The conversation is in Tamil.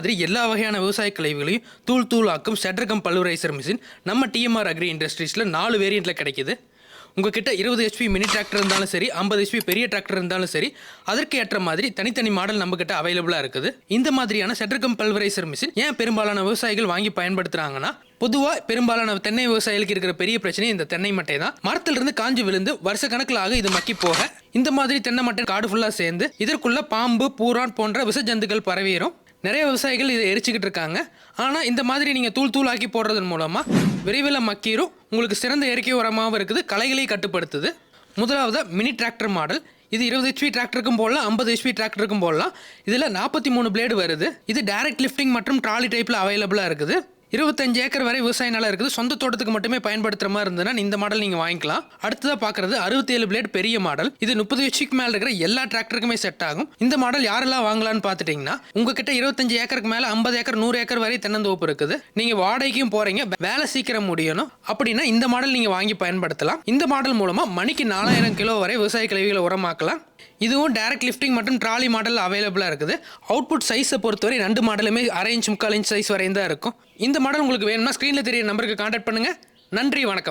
மாதிரி எல்லா வகையான விவசாய கழிவுகளையும் தூள் தூளாக்கும் செட்ரகம் பல்வரைசர் மிஷின் நம்ம டிஎம்ஆர் அக்ரி இண்டஸ்ட்ரீஸில் நாலு வேரியண்ட்டில் கிடைக்குது. உங்ககிட்ட இருபது ஹெச்பி மினி டிராக்டர் இருந்தாலும் சரி ஐம்பது ஹெச்பி பெரிய டிராக்டர் இருந்தாலும் சரி அதற்கு ஏற்ற மாதிரி தனித்தனி மாடல் நம்மக்கிட்ட அவைலபிளாக இருக்குது. இந்த மாதிரியான செட்ரகம் பல்வரைசர் மிஷின் ஏன் பெரும்பாலான விவசாயிகள் வாங்கி பயன்படுத்துகிறாங்கன்னா பொதுவாக பெரும்பாலான தென்னை விவசாயிகளுக்கு இருக்கிற பெரிய பிரச்சனை இந்த தென்னை மட்டை தான். மரத்திலிருந்து காஞ்சு விழுந்து வருஷ கணக்கில் ஆக இது மக்கி போக இந்த மாதிரி தென்னை மட்டை காடு ஃபுல்லாக சேர்ந்து இதற்குள்ள பாம்பு பூரான் போன்ற விஷ ஜந்துக்கள் பரவிடும் நிறைய விவசாயிகள் இதை எரிச்சுக்கிட்டு இருக்காங்க. ஆனால் இந்த மாதிரி நீங்கள் தூள் தூளாக்கி போடுறதன் மூலமாக விரைவில் மக்கீரும். உங்களுக்கு சிறந்த இயற்கை உரமாகவும் இருக்குது. களைகளை கட்டுப்படுத்துது. முதலாவது மினி டிராக்டர் மாடல். இது இருபது ஹெச்பி டிராக்டருக்கும் போடலாம். ஐம்பது ஹெச்பி டிராக்டருக்கும் போடலாம். இதில் நாற்பத்தி மூணு பிளேடு வருது. இது டைரக்ட் லிஃப்டிங் மற்றும் ட்ராலி டைப்பில் அவைலபிளாக இருக்குது. இருபத்தஞ்சு ஏக்கர் வரை விவசாய நிலம் இருக்குது. சொந்த தோட்டத்துக்கு மட்டுமே பயன்படுத்துகிற மாதிரி இருந்ததுன்னா இந்த மாடல் நீங்கள் வாங்கிக்கலாம். அடுத்ததாக பார்க்குறது அறுபத்தேழு பிளேட் பெரிய மாடல். இது முப்பது வச்சுக்கு மேலே இருக்கிற எல்லா டிராக்டருக்குமே செட் ஆகும். இந்த மாடல் யாரெல்லாம் வாங்கலாம்னு பார்த்துட்டிங்கன்னா உங்ககிட்ட இருபத்தஞ்சு ஏக்கருக்கு மேலே ஐம்பது ஏக்கர் நூறு ஏக்கர் வரை தென்னந்தோப்பு இருக்குது. நீங்கள் வாடகைக்கும் போகிறீங்க வேலை சீக்கிரம் முடியணும். அப்படின்னா இந்த மாடல் நீங்கள் வாங்கி பயன்படுத்தலாம். இந்த மாடல் மூலமாக மணிக்கு நாலாயிரம் கிலோ வரை விவசாய கழிவுகளை உரமாக்கலாம். இதுவும் டேரக்ட் லிஃப்டிங் மற்றும் ட்ராலி மாடல் அவைலபிளாக இருக்குது. அவுட்புட் சைஸை பொறுத்தவரை ரெண்டு மாடலுமே அரை இன்ச் முக்கால் இன்ச் சைஸ் வரையும் தான் இருக்கும். இந்த மாடல் உங்களுக்கு வேணும்னா ஸ்க்ரீனில் தெரிய நம்பருக்கு காண்டாக்ட் பண்ணுங்கள் நன்றி வணக்கம்.